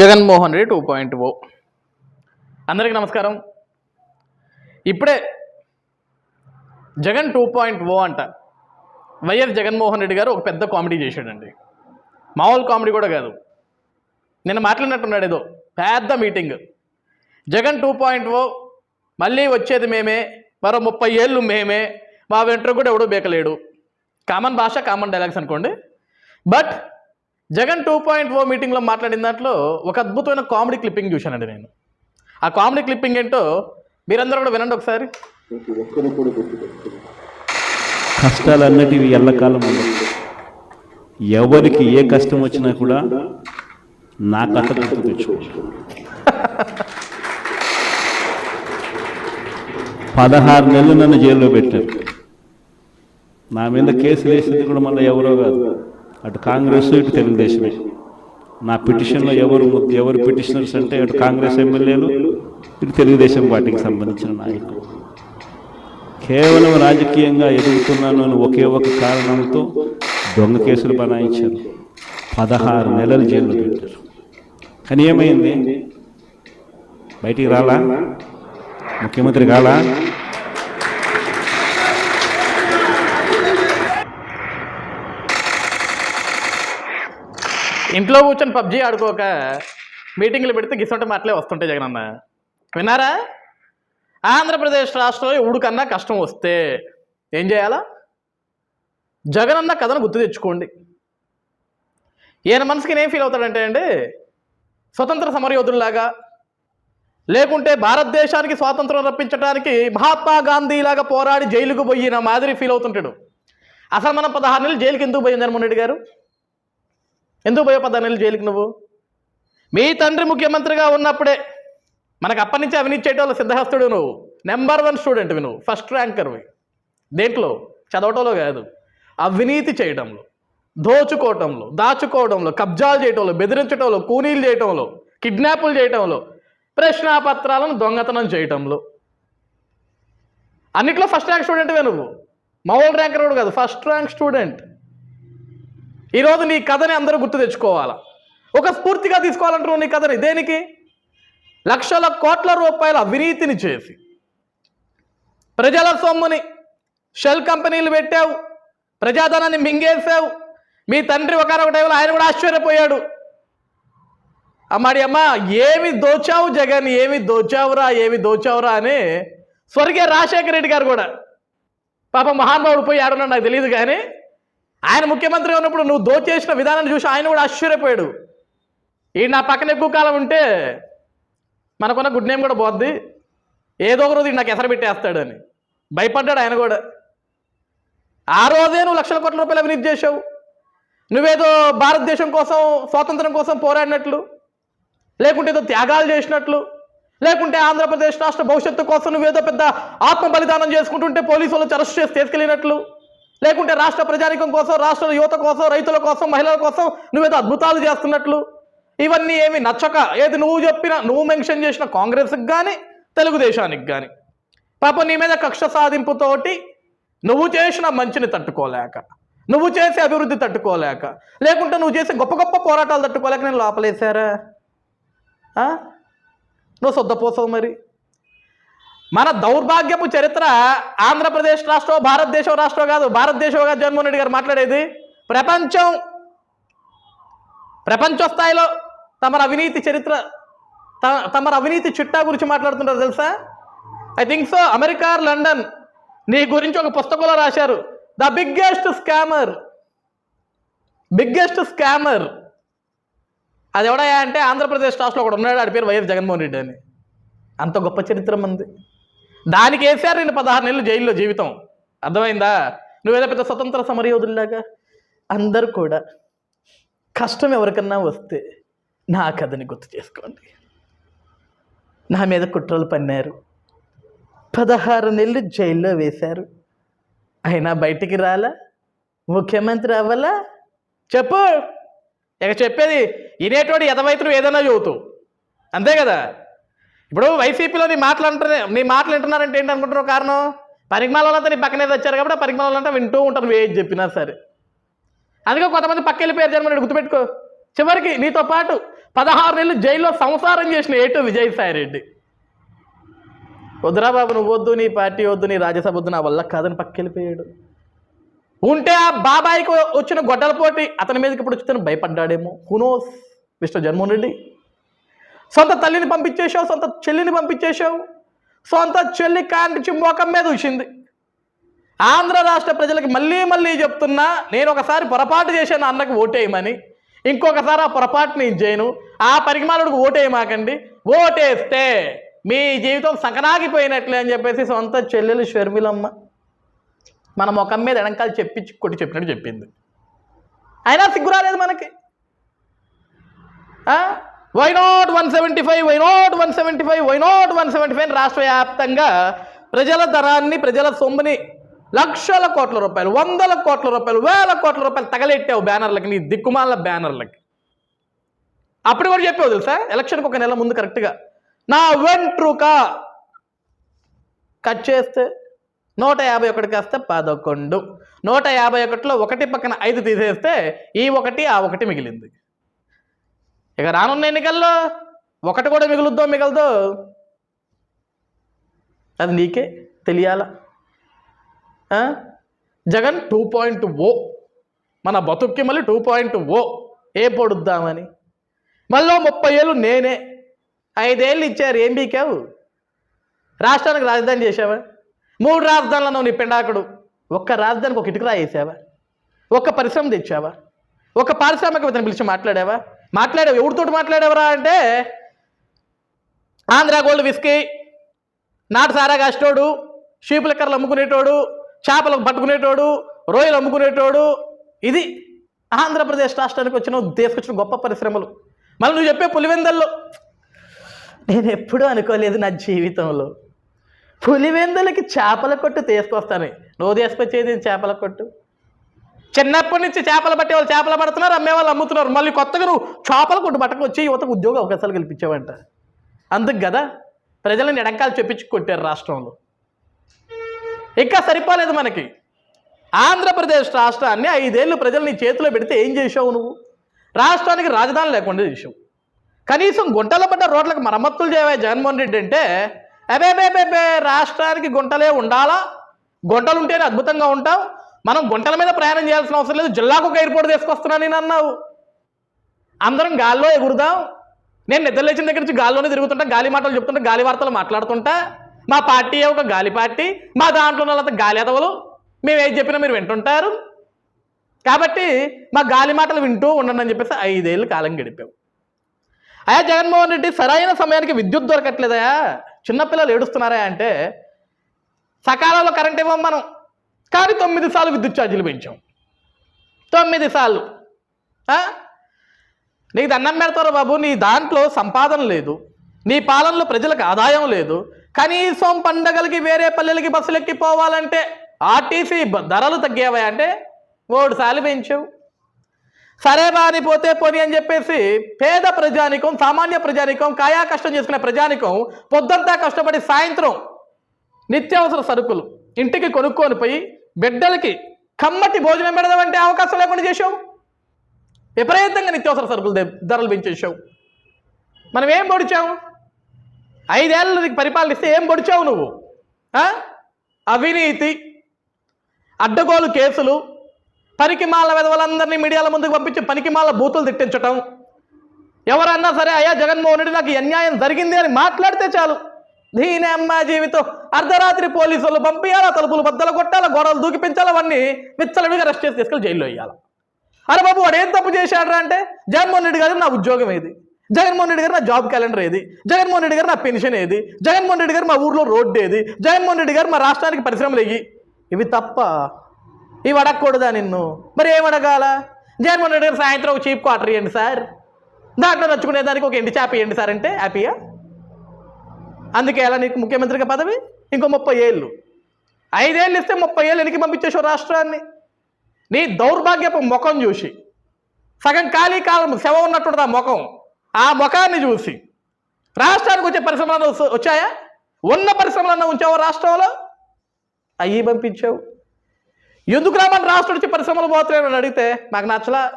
Jaganmohan Reddy two point O. అందరికీ నమస్కారం. ఇప్పుడే జగన్ టూ పాయింట్ ఓ అంట. వైఎస్ జగన్మోహన్ రెడ్డి గారు ఒక పెద్ద కామెడీ చేశాడండి. మామూలు కామెడీ కూడా కాదు. నిన్న మాట్లాడినట్టున్నాడు ఏదో పెద్ద meeting. Jagan two point O మళ్ళీ వచ్చేది మేమే మరో ముప్పై ఏళ్ళు మేమే మా వెంట్రుక కూడా ఎవడూ బేకలేడు. కామన్ భాష కామన్ డైలాగ్స్ అనుకోండి. But Jagan two point O మీటింగ్లో మాట్లాడిన దాంట్లో ఒక అద్భుతమైన కామెడీ క్లిప్పింగ్ చూశానండి నేను. ఆ కామెడీ క్లిప్పింగ్ ఏంటో మీరందరూ కూడా వినండి ఒకసారి. ప్రతి కష్టాలు అన్నటివి ఎల్లకాలం ఎవరికి ఏ కష్టం వచ్చినా కూడా నా కథ గుర్తు పదహారు నెలలు నన్ను జైల్లో పెట్టారు. నా మీద కేసులు వేసింది కూడా మళ్ళీ ఎవరో కాదు. అటు కాంగ్రెస్ ఇటు తెలుగుదేశమే. నా పిటిషన్లో ఎవరు ఎవరు పిటిషనర్స్ అంటే అటు కాంగ్రెస్ ఎమ్మెల్యేలు ఇటు తెలుగుదేశం పార్టీకి సంబంధించిన నాయకులు. కేవలం రాజకీయంగా ఎదుగుతున్నాను అని ఒకే ఒక కారణంతో దొంగ కేసులు బనాయించారు. పదహారు నెలలు జైల్లో పెట్టారు. కానీ ఏమైంది? బయటికి రాలా? ముఖ్యమంత్రి కాలా? ఇంట్లో కూర్చొని పబ్జీ ఆడుకోక మీటింగ్లు పెడితే గిసంటే మాటలే వస్తుంటాయి జగనన్న. విన్నారా? ఆంధ్రప్రదేశ్ రాష్ట్రంలో ఊడుకన్నా కష్టం వస్తే ఏం చేయాలా? జగనన్న కథను గుర్తు తెచ్చుకోండి. ఈయన మనసుకి ఏం ఫీల్ అవుతాడంటే అండి స్వతంత్ర సమరయోధుల్లాగా లేకుంటే భారతదేశానికి స్వాతంత్రం రప్పించడానికి మహాత్మా గాంధీలాగా పోరాడి జైలుకు పోయిన మాదిరి ఫీల్ అవుతుంటాడు. అసలు మనం పదహారు నెలలు జైలుకి ఎందుకు పోయిందని జగన్మోహన్ గారు? ఎందుకు పోయావు పదహారు నెలలు జైలుకి నువ్వు? మీ తండ్రి ముఖ్యమంత్రిగా ఉన్నప్పుడే మనకు అప్పటి నుంచి అవినీతి చేయటంలో సిద్ధహస్తుడు నువ్వు. నెంబర్ వన్ స్టూడెంట్వి నువ్వు. ఫస్ట్ ర్యాంకర్వి దేంట్లో? చదవటంలో కాదు. అవినీతి చేయడంలో దోచుకోవటంలో దాచుకోవడంలో కబ్జాలు చేయటంలో బెదిరించటంలో కూనీలు చేయటంలో కిడ్నాపులు చేయటంలో ప్రశ్నాపత్రాలను దొంగతనం చేయటంలో. అన్నిట్లో ఫస్ట్ ర్యాంక్ స్టూడెంట్వే నువ్వు. మామూలు ర్యాంకర్ కూడా కాదు. ఫస్ట్ ర్యాంక్ స్టూడెంట్ ఈరోజు నీ కథని అందరూ గుర్తు తెచ్చుకోవాలా? ఒక స్ఫూర్తిగా తీసుకోవాలంటారు నీ కథని. దేనికి? లక్షల కోట్ల రూపాయల అవినీతిని చేసి. ప్రజల సొమ్ముని షెల్ కంపెనీలు పెట్టావు ప్రజాధనాన్ని మింగేసావు మీ తండ్రి ఒకనొక టైంలో ఆయన కూడా ఆశ్చర్యపోయాడు. అమ్మాడి అమ్మ ఏమి దోచావు జగన్ ఏమి దోచావురా ఏమి దోచావురా అని స్వర్గీయ రాజశేఖర రెడ్డి గారు కూడా. పాప మహానుభావుడు పోయి ఆడున్నాడు నాకు తెలియదు కానీ ఆయన ముఖ్యమంత్రి ఉన్నప్పుడు నువ్వు దోచేసిన విధానాన్ని చూసి ఆయన కూడా ఆశ్చర్యపోయాడు. ఈ నా పక్కన ఎక్కువ కాలం ఉంటే మనకున్న గుడ్ నేమ్ కూడా పోద్ది. ఏదో ఒక రోజు నాకు ఎసరు పెట్టేస్తాడని. భయపడ్డాడు ఆయన కూడా. ఆ రోజే నువ్వు లక్షల కోట్ల రూపాయలు అవినీతి చేసావు నువ్వేదో భారతదేశం కోసం స్వాతంత్రం కోసం పోరాడినట్లు లేకుంటే ఏదో త్యాగాలు చేసినట్లు లేకుంటే ఆంధ్రప్రదేశ్ రాష్ట్ర భవిష్యత్తు కోసం నువ్వేదో పెద్ద ఆత్మ బలిదానం చేసుకుంటుంటే పోలీసు వాళ్ళు అరెస్ట్ చేసి తీసుకెళ్ళినట్లు. లేకుంటే రాష్ట్ర ప్రజానికం కోసం రాష్ట్ర యువత కోసం రైతుల కోసం మహిళల కోసం నువ్వేదో అద్భుతాలు చేస్తున్నట్లు. ఇవన్నీ ఏమి నచ్చక ఏది నువ్వు చెప్పిన నువ్వు మెన్షన్ చేసిన కాంగ్రెస్కి కానీ తెలుగుదేశానికి కానీ పాపం నీ మీద కక్ష సాధింపుతోటి నువ్వు చేసిన మంచిని తట్టుకోలేక నువ్వు చేసే అభివృద్ధి తట్టుకోలేక లేకుంటే నువ్వు చేసే గొప్ప గొప్ప పోరాటాలు తట్టుకోలేక నేను లోపలేశారా? నువ్వు సొద్దపోసావు మరి? మన దౌర్భాగ్యపు చరిత్ర ఆంధ్రప్రదేశ్ రాష్ట్రం భారతదేశం రాష్ట్రం కాదు భారతదేశం జగన్మోహన్ రెడ్డి గారు మాట్లాడేది ప్రపంచం ప్రపంచ స్థాయిలో తమర అవినీతి చరిత్ర తమ అవినీతి చిట్టా గురించి మాట్లాడుతుంటారు తెలుసా? I think so America London నీ గురించి ఒక పుస్తకంలో రాశారు. The biggest scammer biggest scammer అది ఎవడయా అంటే ఆంధ్రప్రదేశ్ రాష్ట్రంలో ఒకడు ఉన్నాడు ఆడి పేరు వైఎస్ జగన్మోహన్ రెడ్డి అని. అంత గొప్ప చరిత్ర మంది దానికి వేసారు నేను పదహారు నెలలు జైల్లో జీవితం. అర్థమైందా? నువ్వేదో పెద్ద స్వతంత్ర సమరయోధుల్లాగా? అందరూ కూడా. కష్టం ఎవరికన్నా వస్తే నా కథని గుర్తు చేసుకోండి. నా మీద కుట్రలు పన్నారు. పదహారు నెలలు జైల్లో వేశారు. అయినా బయటికి రాలా? ముఖ్యమంత్రి అవ్వాలా? చెప్పు. ఇక చెప్పేది వినేటోడు ఎదవైతులు ఏదైనా చదువుతూ. అంతే కదా? ఇప్పుడు వైసీపీలో నీ మాటలు అంటున్నా నీ మాటలు వింటున్నారంటే ఏంటి అనుకుంటున్నావు కారణం? పరిగమాలంతా నీ పక్కనే వచ్చారు కాబట్టి ఆ పరిగమాలంతా వింటూ ఉంటారు నువ్వు ఏది చెప్పినా సరే. అందుకే కొంతమంది పక్క వెళ్ళిపోయారు జన్మని గుర్తుపెట్టుకో. చివరికి నీతో పాటు పదహారు నెలలు జైల్లో సంసారం చేసిన ఏటు విజయసాయి రెడ్డి వద్దురా బాబు నువ్వు వద్దు నీ పార్టీ వద్దు నీ రాజ్యసభ వద్దు నా వల్ల కాదని పక్కెళ్ళిపోయాడు ఉంటే ఆ బాబాయికి వచ్చిన గొడ్డల పోటీ అతని మీదకి ఇప్పుడు వచ్చిన భయపడ్డాడేమో. Who knows mister Jaganmohan Reddy? సొంత తల్లిని పంపించేశావు సొంత చెల్లిని పంపించేశావు. సొంత చెల్లి కాంటి మోకం మీద ఉసింది ఆంధ్ర రాష్ట్ర ప్రజలకు మళ్ళీ మళ్ళీ చెప్తున్నా నేను ఒకసారి పొరపాటు చేశాను అన్నకు ఓటేయమని. ఇంకొకసారి ఆ పొరపాటుని చేయను. ఆ పరిమాణుడికి ఓటేయమాకండి. ఓటేస్తే మీ జీవితం సకనాగిపోయినట్లే అని చెప్పేసి సొంత చెల్లెలు షర్మిలమ్మ మన ముఖం మీద ఎడంకాలు చెప్పించి కొట్టి చెప్పినట్టు చెప్పింది. అయినా సిగ్గు రాలేదు మనకి. Why not one seventy five why not one seventy five why not one seventy five రాష్ట్ర వ్యాప్తంగా ప్రజల ధరాన్ని ప్రజల సొమ్ముని లక్షల కోట్ల రూపాయలు వందల కోట్ల రూపాయలు వేల కోట్ల రూపాయలు తగలెట్టావు బ్యానర్లకి నీ దిక్కుమాల బ్యానర్లకి. అప్పుడు కూడా చెప్పావు తెలుసా? ఎలక్షన్కి ఒక నెల ముందు కరెక్ట్గా. నా వెంట్రుక కట్ చేస్తే నూట యాభై ఒకటి వస్తే పదకొండు. నూట యాభై ఒకటిలో ఒకటి పక్కన ఐదు తీసేస్తే ఈ ఒకటి ఆ ఒకటి మిగిలింది. ఇక రానున్న ఎన్నికల్లో ఒకటి కూడా మిగులుద్దో మిగలదో? అది నీకే తెలియాలా? Jagan two point O. మన బతుక్కి మళ్ళీ టూ పాయింట్ ఓ. ఏ పొడుద్దామని? మళ్ళీ ముప్పై ఏళ్ళు నేనే. ఐదేళ్ళు ఇచ్చారు ఏం బీకావు? రాష్ట్రానికి రాజధాని చేసావా మూడు రాజధానులను నీ పిండాకుడు. ఒక్క రాజధానికి ఒక ఇటుకరా వేసావా ఒక్క పరిశ్రమ తెచ్చావా? ఒక పారిశ్రామికవేత్తని పిలిచి మాట్లాడావా? మాట్లాడావు ఎవరితోటి మాట్లాడేవరా అంటే? ఆంధ్ర గోల్డ్ విస్కీ నాటు సారా కాసేటోడు షీపుల లెక్కర్లు అమ్ముకునేటోడు చేపలు పట్టుకునేటోడు రొయ్యలు అమ్ముకునేటోడు. ఇది ఆంధ్రప్రదేశ్ రాష్ట్రానికి వచ్చిన తీసుకొచ్చిన గొప్ప పరిశ్రమలు. మళ్ళీ నువ్వు చెప్పే పులివెందల్లో. నేను ఎప్పుడూ అనుకోలేదు నా జీవితంలో. పులివెందులకి చేపల కొట్టు తీసుకొస్తాను. నువ్వు తీసుకొచ్చేది చేపల కొట్టు. చిన్నప్పటి నుంచి చేపలు పట్టే వాళ్ళు చేపలు పడుతున్నారు అమ్మే వాళ్ళు అమ్ముతున్నారు. మళ్ళీ కొత్తగా నువ్వు చేపల కొట్టు పట్టకు వచ్చి యువతకు ఉద్యోగ అవకాశాలు కల్పించావంట. అందుకు కదా ప్రజలను ఎడంకాలు చెప్పించి కొట్టారు రాష్ట్రంలో. ఇంకా సరిపోలేదు మనకి. ఆంధ్రప్రదేశ్ రాష్ట్రాన్ని ఐదేళ్ళు ప్రజలు నీ చేతిలో పెడితే ఏం చేసావు నువ్వు? రాష్ట్రానికి రాజధాని లేకుండా చేసావు కనీసం గుంటలో పడ్డ రోడ్లకు మరమ్మతులు చేయవే జగన్మోహన్ రెడ్డి అంటే అబే రాష్ట్రానికి గుంటలే ఉండాలా? గుంటలు ఉంటేనే అద్భుతంగా ఉంటాం మనం గుంటల మీద ప్రయాణం చేయాల్సిన అవసరం లేదు. జిల్లాకు ఒక ఎయిర్పోర్ట్ తీసుకొస్తున్నాను నేను అన్నావు. అందరం గాల్లో ఎగురుదాం. నేను నిద్రలేచిన దగ్గర నుంచి గాల్లోనే తిరుగుతుంటా గాలి మాటలు చెప్తుంటా గాలి వార్తలు మాట్లాడుతుంటా. మా పార్టీ ఒక గాలి పార్టీ. మా దాంట్లో ఉన్న వాళ్ళంతా గాలి ఎదవలు. మేము ఏది చెప్పినా మీరు వింటుంటారు. కాబట్టి మా గాలి మాటలు వింటూ ఉండండి అని చెప్పేసి ఐదేళ్ళు కాలం గడిపాం. అయ్యా జగన్మోహన్ రెడ్డి సరైన సమయానికి విద్యుత్ దొరకట్లేదయా చిన్నపిల్లలు ఏడుస్తున్నారా అంటే సకాలంలో కరెంట్ ఇవ్వం మనం. కానీ తొమ్మిది సార్లు విద్యుత్ ఛార్జీలు పెంచాం. తొమ్మిది సార్లు. నీకు దండం పెడతారు బాబు? నీ దాంట్లో సంపాదన లేదు. నీ పాలనలో ప్రజలకు ఆదాయం లేదు. కనీసం పండగలకి వేరే పల్లెలకి బస్సులు ఎక్కిపోవాలంటే ఆర్టీసీ ధరలు తగ్గేవా అంటే మూడు సార్లు పెంచావు. సరే బాని పోతే పోని అని చెప్పేసి పేద ప్రజానికం సామాన్య ప్రజానికం కాయా కష్టం చేసుకునే ప్రజానికం పొద్దంతా కష్టపడి సాయంత్రం నిత్యావసర సరుకులు ఇంటికి కొనుక్కొని పోయి బిడ్డలకి కమ్మటి భోజనం పెడదామంటే అవకాశం లేకుండా చేసావు విపరీతంగా నిత్యావసర సరుకులు ధరలు పెంచేసావు మనం ఏం పొడిచావు ఐదేళ్ళు నీకు ఏం పొడిచావు నువ్వు? అవినీతి అడ్డగోలు కేసులు పనికిమాల విధవలందరినీ మీడియాల ముందుకు పంపించి పనికిమాల బూతులు తిట్టించటం. ఎవరన్నా సరే అయ్యా జగన్మోహన్ రెడ్డి నాకు ఈ అన్యాయం జరిగింది అని మాట్లాడితే చాలు. దీని అమ్మ జీవితం. అర్ధరాత్రి పోలీసులు పంపించాలా తలుపులు బద్దలు కొట్టాలా గోడలు దూకిపించాలా అవన్నీ విచ్చలవిడిగా అరెస్ట్ చేసి తీసుకెళ్ళి జైల్లో వేయాలి? అరే బాబు వాడు ఏం తప్పు చేశాడు అంటే జగన్మోహన్ రెడ్డి గారు నా ఉద్యోగం ఏది? జగన్మోహన్ రెడ్డి గారు నా జాబ్ క్యాలెండర్ ఏది? జగన్మోహన్ రెడ్డి గారు నా పెన్షన్ ఏది? జగన్మోహన్ రెడ్డి గారు మా ఊర్లో రోడ్డు ఏది? జగన్మోహన్ రెడ్డి గారు మా రాష్ట్రానికి పరిశ్రమలు ఎయ్యి ఇవి తప్ప ఇవి అడగకూడదా నిన్ను? మరి ఏం అడగాల? జగన్మోహన్ రెడ్డి గారు సాయంత్రం ఒక చీప్ క్వార్టర్ ఇవ్వండి సార్. దాంట్లో నచ్చుకునే దానికి ఒక ఎండి చేప ఇవ్వండి సార్ అంటే హ్యాపీయా? అందుకే ఎలా నీకు ముఖ్యమంత్రిగా పదవి? ఇంకో ముప్పై ఏళ్ళు. ఐదేళ్ళు ఇస్తే ముప్పై ఏళ్ళు వెనక్కి పంపించేసావు రాష్ట్రాన్ని? నీ దౌర్భాగ్యపు ముఖం చూసి. సగం ఖాళీ కాలం శవ ఉన్నట్టు ఆ ముఖం. ఆ ముఖాన్ని చూసి. రాష్ట్రానికి వచ్చే పరిశ్రమలు వచ్చాయా? ఉన్న పరిశ్రమలన్నా ఉంచావు రాష్ట్రంలో? అయ్యి పంపించావు. ఎందుకు రామని రాష్ట్రం వచ్చి పరిశ్రమలు పోతున్నాయని అడిగితే మాకు నచ్చలా.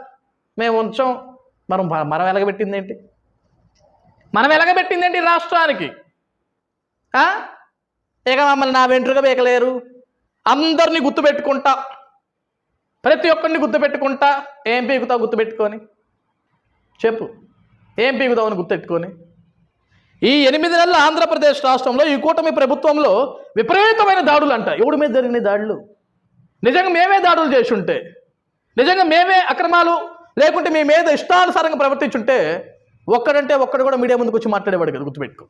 మేము ఉంచాం. మనం మనం వెలగబెట్టింది ఏంటి మనం ఎలగబెట్టిందేంటి రాష్ట్రానికి? ఇక మమ్మల్ని నా వెంట్రుక వేయకలేరు అందరినీ గుర్తుపెట్టుకుంటా. ప్రతి ఒక్కరిని గుర్తుపెట్టుకుంటా. ఏం పీకుతావు గుర్తుపెట్టుకొని? చెప్పు. ఏం పీకుతావు అని గుర్తుపెట్టుకొని? ఈ ఎనిమిది నెలల ఆంధ్రప్రదేశ్ రాష్ట్రంలో ఈ కూటమి ప్రభుత్వంలో విపరీతమైన దాడులు అంట ఎవడి మీద జరిగిన దాడులు? నిజంగా మేమే దాడులు చేసుంటే నిజంగా మేమే అక్రమాలు లేకుంటే మీ మీద ఇష్టానుసారంగా ప్రవర్తించుంటే ఒక్కడంటే ఒక్కడు కూడా మీడియా ముందుకు వచ్చి మాట్లాడేవాడు కదా గుర్తుపెట్టుకో.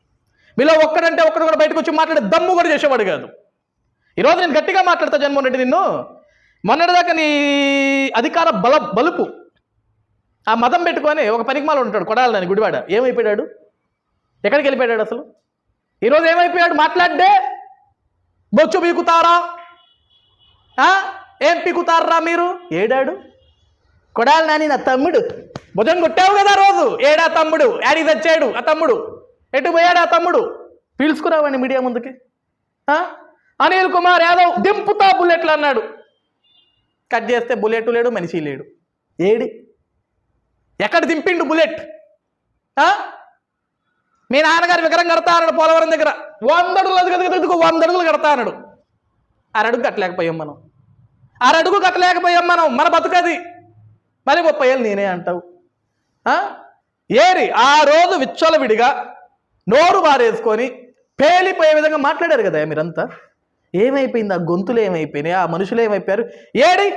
మీలో ఒక్కడంటే ఒక్కడు కూడా బయటకు వచ్చి మాట్లాడే దమ్ము కూడా చేసేవాడు కాదు. ఈరోజు నేను గట్టిగా మాట్లాడతా జగన్మోహన్ రెడ్డి నిన్ను. మొన్నటిదాకా నీ అధికార బల బలుపు ఆ మతం పెట్టుకొని ఒక పనికిమాల ఉంటాడు కొడాలని గుడివాడ. ఏమైపోయాడు? ఎక్కడికి వెళ్ళిపోయాడు అసలు? ఈరోజు ఏమైపోయాడు? మాట్లాడే బొచ్చు పీకుతారా? ఆ? ఏం పీకుతారా మీరు? ఏడాడు? కొడాలి నాని నా తమ్ముడు. భుజం కొట్టావు కదా రోజు. ఏడా తమ్ముడు? యాడికి తెచ్చాడు? ఆ తమ్ముడు. ఎటు పోయాడు ఆ తమ్ముడు పీల్చుకురావండి మీడియా ముందుకి? అనిల్ కుమార్ యాదవ్ దింపుతా బుల్లెట్లు అన్నాడు. కట్ చేస్తే బుల్లెట్ లేడు మనిషి లేడు. ఏడి? ఎక్కడ దింపిండు బుల్లెట్? మీ నాన్నగారు విగ్రహం కడతా అన్నాడు పోలవరం దగ్గర. వంద అడుగులు అదుగు వంద అడుగులు కడతా అన్నాడు. అరడుగు కట్టలేకపోయాం మనం. అరడుగు కట్టలేకపోయాం మనం మన బతుకది. మరి ముప్పై ఏళ్ళు నేనే అంటావు. ఏరి ఆ రోజు విచ్చలవిడిగా నోరు బారేసుకొని పేలిపోయే విధంగా మాట్లాడారు కదా మీరంతా. ఏమైపోయింది? ఆ గొంతులు ఏమైపోయినాయి? ఆ మనుషులు ఏమైపోయారు? ఏడి?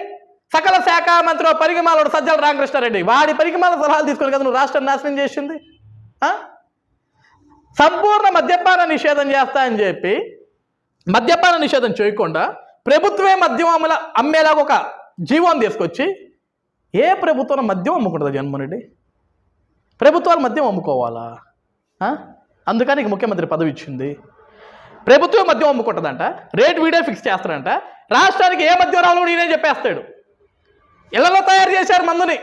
సకల శాఖ మంత్రి పరిగమాలోడు సజ్జల రామకృష్ణారెడ్డి. వాడి పరిగమాల సలహాలు తీసుకొని కదా నువ్వు రాష్ట్రం నాశనం చేసింది? సంపూర్ణ మద్యపాన నిషేధం చేస్తా అని చెప్పి మద్యపాన నిషేధం చేయకుండా ప్రభుత్వమే మద్యం అమల అమ్మేలాగా ఒక జీవం తీసుకొచ్చి ఏ ప్రభుత్వం మద్యం అమ్ముకుంటుంది జగన్మోహన్ రెడ్డి? ప్రభుత్వాలు మద్యం అమ్ముకోవాలా? అందుకని ముఖ్యమంత్రి పదవి ఇచ్చింది. ప్రభుత్వం మద్యం అమ్ముకుంటుందంట రేట్ వీడే ఫిక్స్ చేస్తాడంట రాష్ట్రానికి ఏ మద్యం రావాలో కూడా ఈయనే చెప్పేస్తాడు. ఇళ్ళలో తయారు చేశారు మందుని.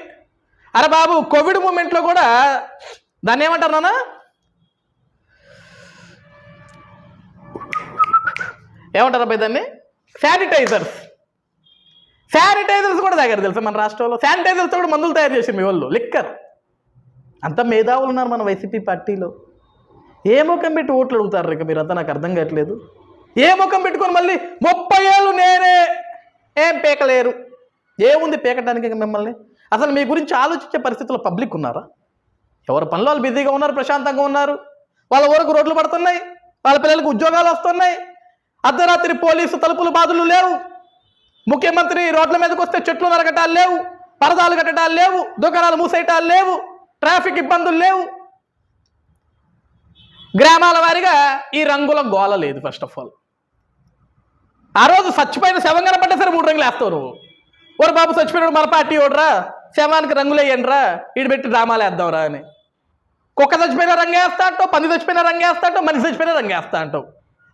అరే బాబు కోవిడ్ మూమెంట్లో కూడా దాన్ని ఏమంటారు నాన్న? ఏమంటారు అబ్బాయి దాన్ని? శానిటైజర్స్. శానిటైజర్స్ కూడా దగ్గర తెలుసా మన రాష్ట్రంలో? శానిటైజర్స్ కూడా మందులు తయారు చేసి మీ వాళ్ళు లిక్కర్. అంత మేధావులు ఉన్నారు మన వైసీపీ పార్టీలో. ఏ ముఖం పెట్టి ఓట్లు అడుగుతారు ఇక మీరంతా నాకు అర్థం కావట్లేదు. ఏ ముఖం పెట్టుకొని మళ్ళీ ముప్పై ఏళ్ళు నేనే ఏం పీకలేరు? ఏముంది పీకటానికి మిమ్మల్ని? అసలు మీ గురించి ఆలోచించే పరిస్థితుల్లో పబ్లిక్ ఉన్నారా? ఎవరి పనులు వాళ్ళు బిజీగా ఉన్నారు ప్రశాంతంగా ఉన్నారు? వాళ్ళ ఊరకు రోడ్లు పడుతున్నాయి వాళ్ళ పిల్లలకు ఉద్యోగాలు వస్తున్నాయి అర్ధరాత్రి పోలీసు తలుపులు బాధలు లేవు ముఖ్యమంత్రి రోడ్ల మీదకి వస్తే చెట్లు నరకటాలు లేవు పరదాలు కట్టడాలు లేవు దుకాణాలు మూసేయటాలు లేవు ట్రాఫిక్ ఇబ్బందులు లేవు గ్రామాల వారిగా ఈ రంగుల గోల లేదు ఫస్ట్ ఆఫ్ ఆల్ ఆ రోజు చచ్చిపోయిన శవం కనపడ్డా సరే మూడు రంగులు వేస్తావు నువ్వు. ఓరు బాబు చచ్చిపోయినాడు మన పార్టీ ఓడరా శవానికి రంగులు వేయండిరా ఈడు పెట్టి డ్రామాలు వేద్దాంరా అని. కుక్క చచ్చిపోయిన రంగు వేస్తా అంటావు పంది చచ్చిపోయిన రంగు వేస్తా అంటావు మనిషి చచ్చిపోయిన రంగు వేస్తా అంటావు.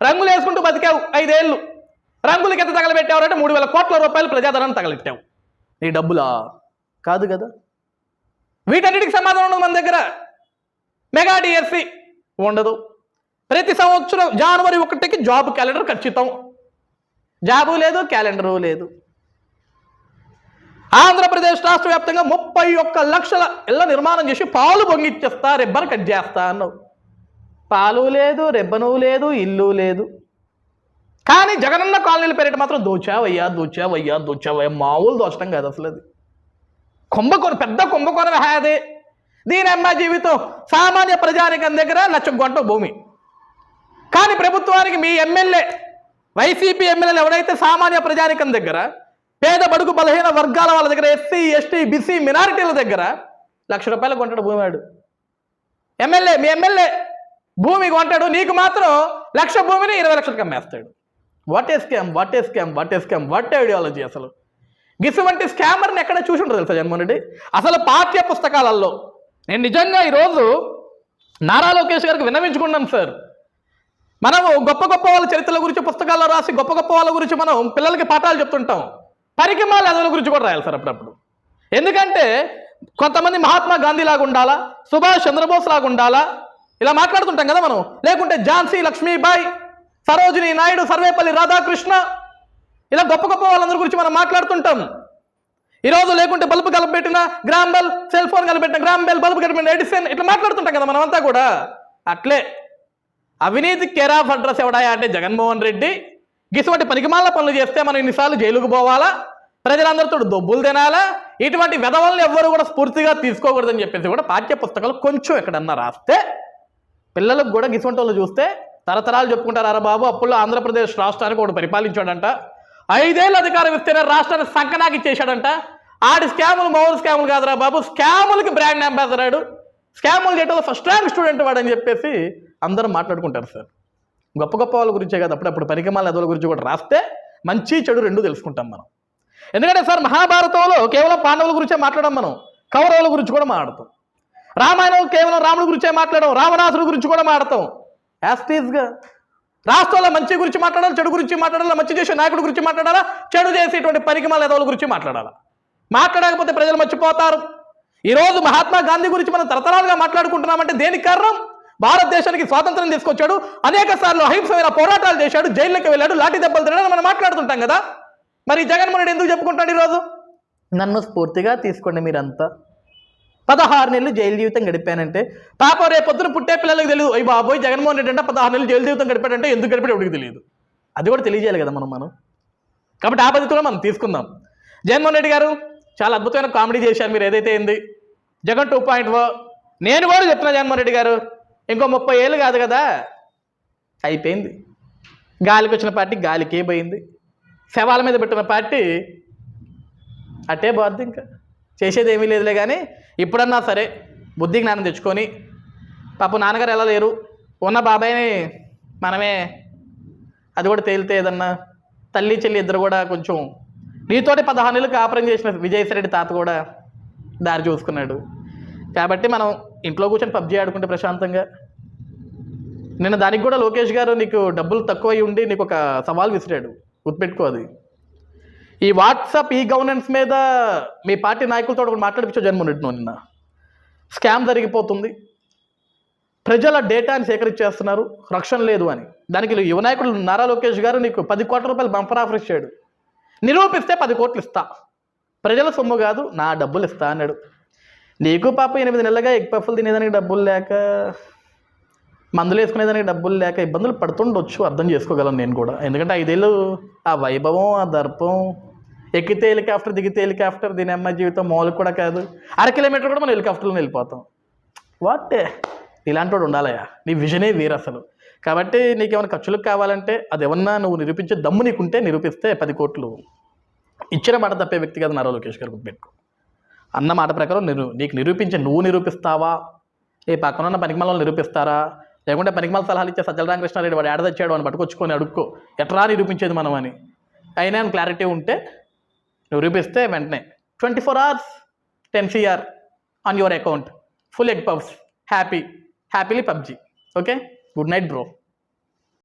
రంగులు వేసుకుంటూ బతికావు ఐదేళ్ళు. రంగులకి ఎంత తగలబెట్టావు మూడు వేల కోట్ల రూపాయలు ప్రజాధనాన్ని తగలెట్టావు. నీ డబ్బులా? కాదు కదా. వీటన్నిటికి సమాధానం ఉండదు మన దగ్గర. మెగా డిఎస్సి ఉండదు. ప్రతి సంవత్సరం జనవరి ఒకటికి జాబ్ క్యాలెండర్ ఖచ్చితం. జాబు లేదు క్యాలెండరు లేదు. ఆంధ్రప్రదేశ్ రాష్ట్ర వ్యాప్తంగా ముప్పై ఒక్క లక్షల ఇళ్ళ నిర్మాణం చేసి పాలు పొంగిచ్చేస్తా రెబ్బను కట్ చేస్తా అన్నావు. పాలు లేదు రిబ్బను లేదు ఇల్లు లేదు. కానీ జగనన్న కాలనీల పేరిట మాత్రం దోచావయ్యా దోచావయ్యా దోచావయ్యా. మామూలు దోచడం కాదు అసలు అది కుంభకోణం పెద్ద కుంభకోణం హాదే దీనమ్మ జీవితం సామాన్య ప్రజానికం దగ్గర లక్ష గంట భూమి. కానీ ప్రభుత్వానికి మీ ఎమ్మెల్యే వైసీపీ ఎమ్మెల్యేలు ఎవడైతే సామాన్య ప్రజానికం దగ్గర పేద బడుగు బలహీన వర్గాల వాళ్ళ దగ్గర ఎస్సీ ఎస్టీ బీసీ మినారిటీల దగ్గర లక్ష రూపాయలు కొంటాడు భూమి వాడు. ఎమ్మెల్యే మీ ఎమ్మెల్యే భూమి కొంటాడు నీకు మాత్రం లక్ష భూమిని ఇరవై లక్షలకు అమ్మేస్తాడు what a scam what a scam what a scam what ideology అసలు. గిసువంటి స్కామర్ని ఎక్కడ చూసి ఉంటారు తెలుసా జగన్మోహన్ రెడ్డి? అసలు పాఠ్య పుస్తకాలలో నేను నిజంగా ఈరోజు నారా లోకేష్ గారికి విన్నవించుకున్నాను సార్. మనము గొప్ప గొప్ప వాళ్ళ చరిత్రల గురించి పుస్తకాల్లో రాసి గొప్ప గొప్ప వాళ్ళ గురించి మనం పిల్లలకి పాఠాలు చెప్తుంటాం. పరికిమాల అదవుల గురించి కూడా రాయాలి సార్ అప్పుడప్పుడు. ఎందుకంటే కొంతమంది మహాత్మా గాంధీ లాగా ఉండాలా సుభాష్ చంద్రబోస్ లాగా ఉండాలా ఇలా మాట్లాడుతుంటాం కదా మనం. లేకుంటే ఝాన్సీ లక్ష్మీబాయి సరోజిని నాయుడు సర్వేపల్లి రాధాకృష్ణ ఇలా గొప్ప గొప్ప వాళ్ళందరి గురించి మనం మాట్లాడుతుంటాం. ఈరోజు లేకుంటే బల్బు కలపెట్టిన గ్రామ్ బెల్ సెల్ ఫోన్ కలిపెట్టిన గ్రామ్ బెల్ బల్బు కలిపిన ఎడిసన్ ఇట్లా మాట్లాడుతుంటాం కదా మనమంతా కూడా. అట్లే. అవినీతి కెరాఫ్ అడ్రస్ ఎవడాయా అంటే జగన్మోహన్ రెడ్డి. గిసువంటి పనికిమాల పనులు చేస్తే మనం ఇన్నిసార్లు జైలుకు పోవాలా? ప్రజలందరితో దొబ్బులు తినాలా? ఇటువంటి వెధవల్ని ఎవ్వరు కూడా స్ఫూర్తిగా తీసుకోకూడదని చెప్పేసి కూడా పాఠ్య పుస్తకాలు కొంచెం ఎక్కడన్నా రాస్తే పిల్లలకు కూడా గిసువంటి వాళ్ళు చూస్తే తరతరాలు చెప్పుకుంటారు అరే బాబు అప్పుడు ఆంధ్రప్రదేశ్ రాష్ట్రానికి ఒకటి పరిపాలించాడంట. ఐదేళ్ళు అధికారం ఇస్తేనే రాష్ట్రాన్ని సంకనాకి ఇచ్చేశాడంట ఆడి స్కాములు మౌలు స్కాములు కాదురా బాబు. స్కాములకి బ్రాండ్ అంబాసిడర్ ఆడు స్కాములు చేయటంలో ఫస్ట్ ర్యాంక్ స్టూడెంట్ వాడు అని చెప్పేసి అందరూ మాట్లాడుకుంటారు సార్. గొప్ప గొప్ప వాళ్ళ గురించే కాదు అప్పుడప్పుడు పరికమాల ఎదల గురించి కూడా రాస్తే మంచి చెడు రెండు తెలుసుకుంటాం మనం. ఎందుకంటే సార్ మహాభారతంలో కేవలం పాండవుల గురించే మాట్లాడడం మనం. కౌరవుల గురించి కూడా మాట్లాడతాం. రామాయణం కేవలం రాముడి గురించే మాట్లాడడం రావణాసుడి గురించి కూడా మాట్లాడతాం. యాస్టీజ్గా రాష్ట్రంలో మంచి గురించి మాట్లాడాలి చెడు గురించి మాట్లాడాలా మంచి చేసే నాయకుడి గురించి మాట్లాడాలా చెడు చేసేటువంటి పరికమాల ఎదవుల గురించి మాట్లాడాలా? మాట్లాడకపోతే ప్రజలు మర్చిపోతారు. ఈరోజు మహాత్మా గాంధీ గురించి మనం తరతరాలుగా మాట్లాడుకుంటున్నామంటే దేనికి కారణం? భారతదేశానికి స్వాతంత్రం తీసుకొచ్చాడు అనేక సార్లు అహింసమైన పోరాటాలు చేశాడు జైల్లోకి వెళ్ళాడు లాఠీ దెబ్బలు తినడం మనం మాట్లాడుతుంటాం కదా. మరి జగన్మోహన్ రెడ్డి ఎందుకు చెప్పుకుంటాడు ఈరోజు? నన్ను స్ఫూర్తిగా తీసుకోండి మీరంతా. పదహారు నెలలు జైలు జీవితం గడిపానంటే పాప రేపు పొద్దున పుట్టే పిల్లలకు తెలియదు అయ్యి బాబోయ్ జగన్మోహన్ రెడ్డి అంటే పదహారు నెలలు జైలు జీవితం గడిపాడంటే ఎందుకు గడిపాడు ఎవరికి తెలియదు అది కూడా తెలియజేయాలి కదా మనం మనం. కాబట్టి ఆ పద్ధతి కూడా మనం తీసుకుందాం. జగన్మోహన్ రెడ్డి గారు చాలా అద్భుతమైన కామెడీ చేశారు మీరు ఏదైతే అయింది జగన్ టూ పాయింట్ ఓ. నేను కూడా చెప్తున్నా జగన్మోహన్ రెడ్డి గారు ఇంకో ముప్పై ఏళ్ళు కాదు కదా అయిపోయింది. గాలికి వచ్చిన పార్టీ గాలికే పోయింది. శవాల మీద పెట్టిన పార్టీ అట్టే పోద్ది ఇంకా. చేసేది ఏమీ లేదులే కానీ ఇప్పుడన్నా సరే బుద్ధి జ్ఞానం తెచ్చుకొని పాప నాన్నగారు ఎలా లేరు? ఉన్న బాబాయ్ని మనమే అది కూడా తేలితే ఏదన్నా తల్లి చెల్లి ఇద్దరు కూడా కొంచెం నీతోటి పదహారు నెలలు కాపురం చేసిన విజయశ్రెడ్డి తాత కూడా దారి చూసుకున్నాడు. కాబట్టి మనం ఇంట్లో కూర్చొని పబ్జీ ఆడుకుంటే ప్రశాంతంగా. నిన్న దానికి కూడా లోకేష్ గారు నీకు డబ్బులు తక్కువ ఉండి నీకు ఒక సవాల్ విసిరాడు. గుర్తుపెట్టుకో అది. ఈ వాట్సాప్ ఈ గవర్నెన్స్ మీద మీ పార్టీ నాయకులతో ఒకటి మాట్లాడిపించో జన్మోహన్ నిన్న. స్కామ్ జరిగిపోతుంది. ప్రజల డేటాని సేకరించేస్తున్నారు. రక్షణ లేదు అని. దానికి యువ నాయకుడు నారా లోకేష్ గారు నీకు పది కోట్ల రూపాయలు బంపర్ ఆఫర్ ఇచ్చాడు. నిరూపిస్తే పది కోట్లు ఇస్తా. ప్రజల సొమ్ము కాదు నా డబ్బులు ఇస్తా అన్నాడు. నీకు పాప ఎనిమిది నెలలుగా ఎగ్ పఫ్లు తినేదానికి డబ్బులు లేక మందులు వేసుకునేదానికి డబ్బులు లేక ఇబ్బందులు పడుతుండొచ్చు అర్థం చేసుకోగలను నేను కూడా. ఎందుకంటే ఐదేళ్ళు ఆ వైభవం ఆ దర్పం ఎక్కితే హెలికాప్టర్ దిగితే హెలికాప్టర్ దీని అమ్మాయి జీవితం మామూలు కూడా కాదు. అర కిలోమీటర్ కూడా మనం హెలికాప్టర్లో వెళ్ళిపోతాం. వాట్ ఇలాంటి వాడు ఉండాలయా నీ విజనే వేరు అసలు. కాబట్టి నీకేమైనా ఖర్చులకు కావాలంటే అది ఏమన్నా నువ్వు నిరూపించే దమ్ము నీకుంటే నిరూపిస్తే పది కోట్లు. ఇచ్చిన మాట తప్పే వ్యక్తి కాదు నారా లోకేష్ గారు గుర్తుపెట్టుకో. అన్న మాట ప్రకారం నిరు నీకు నిరూపించే నువ్వు నిరూపిస్తావా? ఏ పక్కన ఉన్న పనికిమాలను నిరూపిస్తారా? లేకుంటే పనికిమాల సలహాలు ఇచ్చే సజ్జల రామకృష్ణారెడ్డి వాడు ఏడ తెచ్చాడు అని పట్టుకొచ్చుకొని అడుక్కో. ఎట్లా నిరూపించేది మనం అని. అయినా క్లారిటీ ఉంటే నువ్వు రూపిస్తే వెంటనే twenty four hours ten CR on your account full egg pubs happy happily PUBG okay good night bro